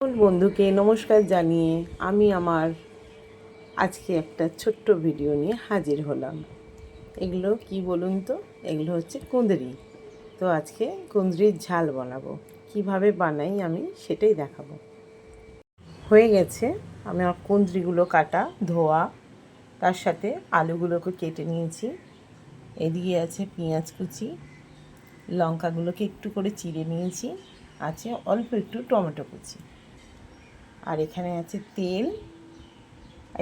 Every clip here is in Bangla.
বন্ধুকে নমস্কার জানিয়ে আমি আমার আজকে একটা ছোট্ট ভিডিও নিয়ে হাজির হলাম। এগুলো কি বলুন তো? এগুলো হচ্ছে কুঁদরি। তো আজকে কুঁদরির ঝাল বানাবো। কীভাবে বানাই আমি সেটাই দেখাবো। হয়ে গেছে, আমি আমার কুঁদরিগুলো কাটা, ধোয়া, তার সাথে আলুগুলোকে কেটে নিয়েছি। এদিকে আছে পেঁয়াজ কুচি, লঙ্কাগুলোকে একটু করে চিড়ে নিয়েছি, আছে অল্প একটু টমেটো কুচি। আর এখানে আছে তেল,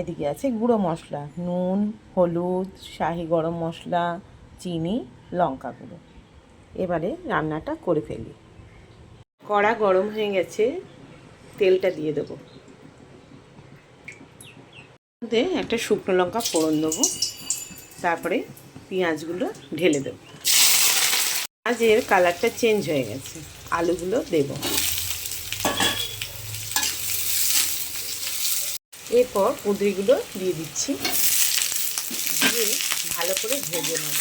এদিকে আছে গুঁড়ো মশলা, নুন, হলুদ, শাহি গরম মশলা, চিনি, লঙ্কা গুঁড়ো। এবারে রান্নাটা করে ফেলি। কড়া গরম হয়ে গেছে, তেলটা দিয়ে দেবো। মধ্যে একটা শুকনো লঙ্কা ফোড়ন দেবো, তারপরে পেঁয়াজগুলো ঢেলে দেবো। পেঁয়াজের কালারটা চেঞ্জ হয়ে গেছে, আলুগুলো দেবো। এরপর কুঁদরিগুলো দিয়ে দিচ্ছি। দিয়ে ভালো করে ভেজে নেব।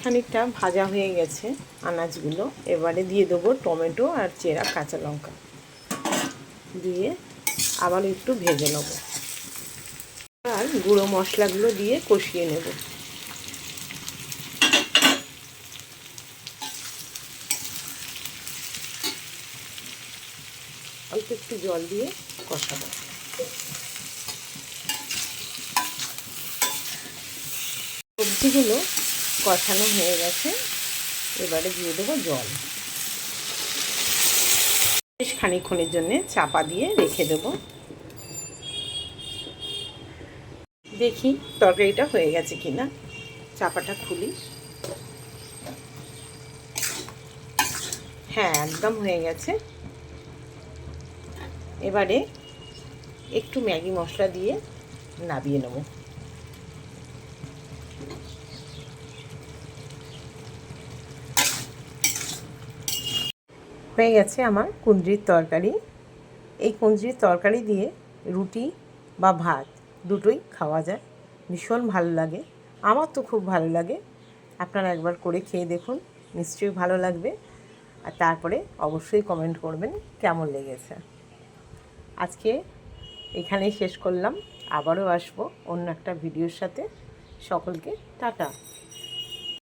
খানিকটা ভাজা হয়ে গেছে আনাজগুলো। এবারে দিয়ে দেবো টমেটো আর চেরা কাঁচা লঙ্কা। দিয়ে আবার একটু ভেজে নেব। আর গুঁড়ো মশলাগুলো দিয়ে কষিয়ে নেব। অল্প একটু জল দিয়ে কষাবো। সবজিগুলো কষানো হয়ে গেছে, এবারে দিয়ে দেবো জল। বেশ খানিক্ষণের জন্যে চাপা দিয়ে রেখে দেবো। দেখি তরকারিটা হয়ে গেছে কিনা, চাপাটা খুলি। হ্যাঁ একদম হয়ে গেছে। এবারে একটু ম্যাগি মশলা দিয়ে নাবিয়ে নেব। হয়ে গেছে আমার কুঁদরির তরকারি। এই কুঁদরির তরকারি দিয়ে রুটি বা ভাত দুটোই খাওয়া যায়। ভীষণ ভালো লাগে। আমার তো খুব ভালো লাগে। আপনারা একবার করে খেয়ে দেখুন, নিশ্চয়ই ভালো লাগবে। আর তারপরে অবশ্যই কমেন্ট করবেন কেমন লেগেছে। আজকে এখানেই শেষ করলাম। আবারও আসব অন্য একটা ভিডিওর সাথে। সকলকে টাটা।